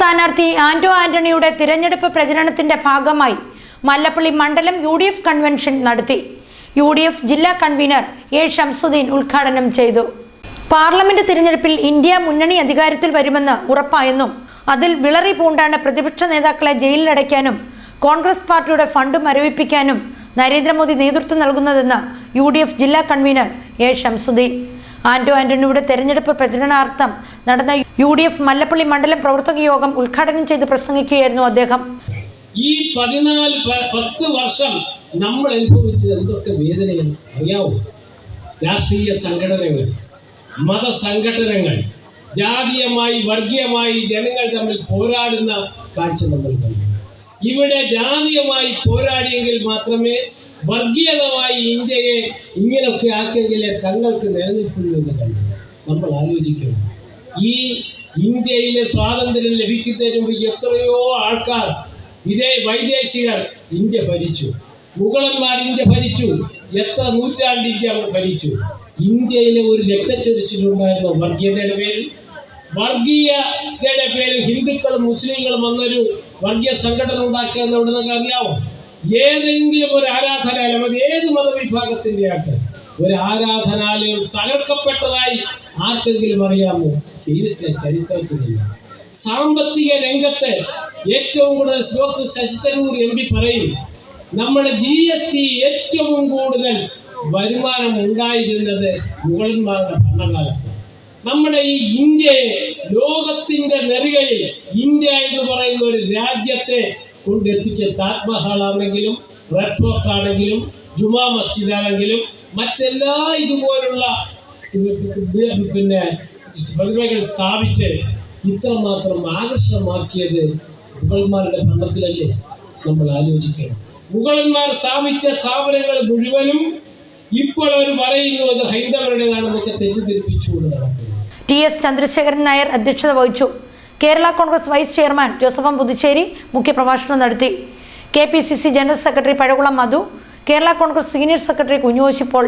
സ്ഥാനാർത്ഥി ആന്റോ ആന്റണിയുടെ തിരഞ്ഞെടുപ്പ് പ്രചരണത്തിന്റെ ഭാഗമായി മല്ലപ്പള്ളി മണ്ഡലം യു ഡി എഫ് കൺവെൻഷൻ നടത്തി. യു ഡി എഫ് ജില്ലാ കൺവീനർ എ ഷംസുദ്ദീൻ ഉദ്ഘാടനം ചെയ്തു. പാർലമെന്റ് തിരഞ്ഞെടുപ്പിൽ ഇന്ത്യ മുന്നണി അധികാരത്തിൽ വരുമെന്ന് ഉറപ്പായെന്നും അതിൽ വിളറി പൂണ്ടാണ് പ്രതിപക്ഷ നേതാക്കളെ ജയിലിലടയ്ക്കാനും കോൺഗ്രസ് പാർട്ടിയുടെ ഫണ്ട് മരവിപ്പിക്കാനും നരേന്ദ്രമോദി നേതൃത്വം നൽകുന്നതെന്ന് യു ഡി എഫ് ജില്ലാ കൺവീനർ എ ഷംസുദ്ദീൻ ആന്റോ ആന്റണിയുടെ തെരഞ്ഞെടുപ്പ് പ്രചരണാർത്ഥം നടന്ന യു ഡി എഫ് മല്ലപ്പള്ളി മണ്ഡലം പ്രവർത്തക യോഗം ഉദ്ഘാടനം ചെയ്ത് പ്രസംഗിക്കുകയായിരുന്നു അദ്ദേഹം. ഈ പതിനാല് പത്ത് വർഷം നമ്മൾ അനുഭവിച്ചത് എന്തൊക്കെ വേദനയെന്ന് അറിയാവോ? രാഷ്ട്രീയ സംഘടനകൾ മതസംഘടനകൾ ജാതീയമായി വർഗീയമായി ജനങ്ങൾ തമ്മിൽ പോരാടുന്ന കാഴ്ച നമ്മൾ കണ്ടു. ഇവിടെ ജാതീയമായി പോരാടിയെങ്കിൽ മാത്രമേ വർഗീയതമായി ഇന്ത്യയെ ഇങ്ങനെയൊക്കെ ആക്കിയെങ്കിലേ തങ്ങൾക്ക് നിലനിൽക്കുള്ളൂ എന്ന് കണ്ടു നമ്മൾ ആലോചിക്കണം ഈ ഇന്ത്യയിലെ സ്വാതന്ത്ര്യം ലഭിക്കുന്നതിന് മുമ്പ് എത്രയോ ആൾക്കാർ ഇതേ വൈദേശികർ ഇന്ത്യ ഭരിച്ചു. മുഗളന്മാർ ഇന്ത്യ ഭരിച്ചു. എത്ര നൂറ്റാണ്ട് ഇന്ത്യ അവർ ഭരിച്ചു. ഇന്ത്യയിലെ ഒരു രക്തച്ചൊരിച്ചിലുണ്ടായിരുന്ന വർഗീയതയുടെ പേരിൽ. വർഗീയതയുടെ പേരിൽ ഹിന്ദുക്കളും മുസ്ലിങ്ങളും വന്നൊരു വർഗീയ സംഘടന ഉണ്ടാക്കിയെന്ന് അവിടെ നിങ്ങൾക്ക് അറിയാമോ ഏതെങ്കിലും ഒരു ആരാധനാലയം അത് ഏത് മതവിഭാഗത്തിന്റെ ആട്ടെ ഒരു ആരാധനാലയം തകർക്കപ്പെട്ടതായി ആർക്കെങ്കിലും അറിയാമോ? ചെയ്തിട്ടില്ല ചരിത്രത്തിലില്ല. സാമ്പത്തിക രംഗത്ത് ഏറ്റവും കൂടുതൽ ശ്ലോക്ക് ശശി തരൂർ എം പി പറയും നമ്മുടെ ജി എസ് ടി ഏറ്റവും കൂടുതൽ വരുമാനം ഉണ്ടായിരുന്നത് മുഗളന്മാരുടെ ഭരണകാലത്ത്. നമ്മുടെ ഈ ഇന്ത്യയെ ലോകത്തിന്റെ നെറുകയിൽ ഇന്ത്യ എന്ന് പറയുന്ന ഒരു രാജ്യത്തെ കൊണ്ടെത്തിച്ച താജ്മഹൽ ആണെങ്കിലും റെഡ് ഫോർട്ട് ആണെങ്കിലും ജുമാ മസ്ജിദ് ആണെങ്കിലും മറ്റെല്ലാ ഇതുപോലുള്ള പിന്നെ പ്രതിമകൾ സ്ഥാപിച്ച് ഇത്രമാത്രം ആകർഷണമാക്കിയത് മുഗൾമാരുടെ ഭരണത്തിലല്ലേ നമ്മൾ ആലോചിക്കണം. മുഗളന്മാർ സ്ഥാപിച്ച സ്ഥാപനങ്ങൾ മുഴുവനും ഇപ്പോൾ അവർ പറയുന്നു അത് ഹൈന്ദവരുടേതാണെന്നൊക്കെ തെറ്റിദ്ധരിപ്പിച്ചുകൊണ്ട് നടക്കുന്നു. ടി എസ് ചന്ദ്രശേഖരൻ നായർ അധ്യക്ഷത വഹിച്ചു. കേരള കോൺഗ്രസ് വൈസ് ചെയർമാൻ ജോസഫം പുതുച്ചേരി മുഖ്യപ്രഭാഷണം നടത്തി. K P C C general secretary Pazhakulam Madhu Kerala Congress senior secretary കുഞ്ഞുവശിപ്പോൾ Paul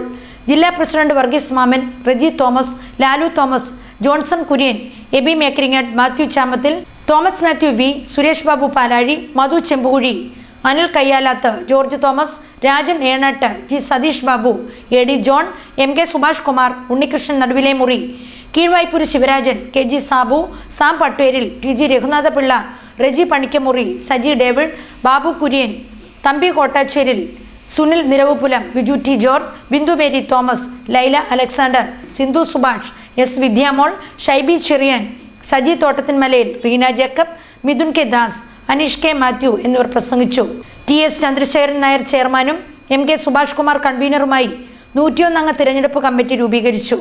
ജില്ലാ president Varghese Mammen Reji Thomas Lalu Thomas Johnson Kurian Aby Mekkaringattu Mathew Chamathil Thomas Mathew V Suresh Babu Palazhi Madhu Chempukuzhi Anil Kayyalathu George Thomas Rajan Enattu G Satheesh Babu A D John M K Subhash Kumar Unnikrishnan Naduvilemuri Keezhvaipur Sivarajan K G Sabu Sam Patteril T G Raghunathapillai Reji Panikkamuri Saji David Babu Kurian Thampi Kottacheril Sunil Niravupulam Biju T George Bindu Mary Thomas Laila Alexander Sindhu Subhash S Vidyamol Shaibi Cherian Saji Thottathinmalayil Reena Jacob Mithun K Das Aneesh K Mathew എന്നിവർ പ്രസംഗിച്ചു. T S Chandrasekharan Nair ചെയർമാനും M K Subhash Kumar കൺവീനറുമായി നൂറ്റിയൊന്നംഗ തിരഞ്ഞെടുപ്പ് committee രൂപീകരിച്ചു.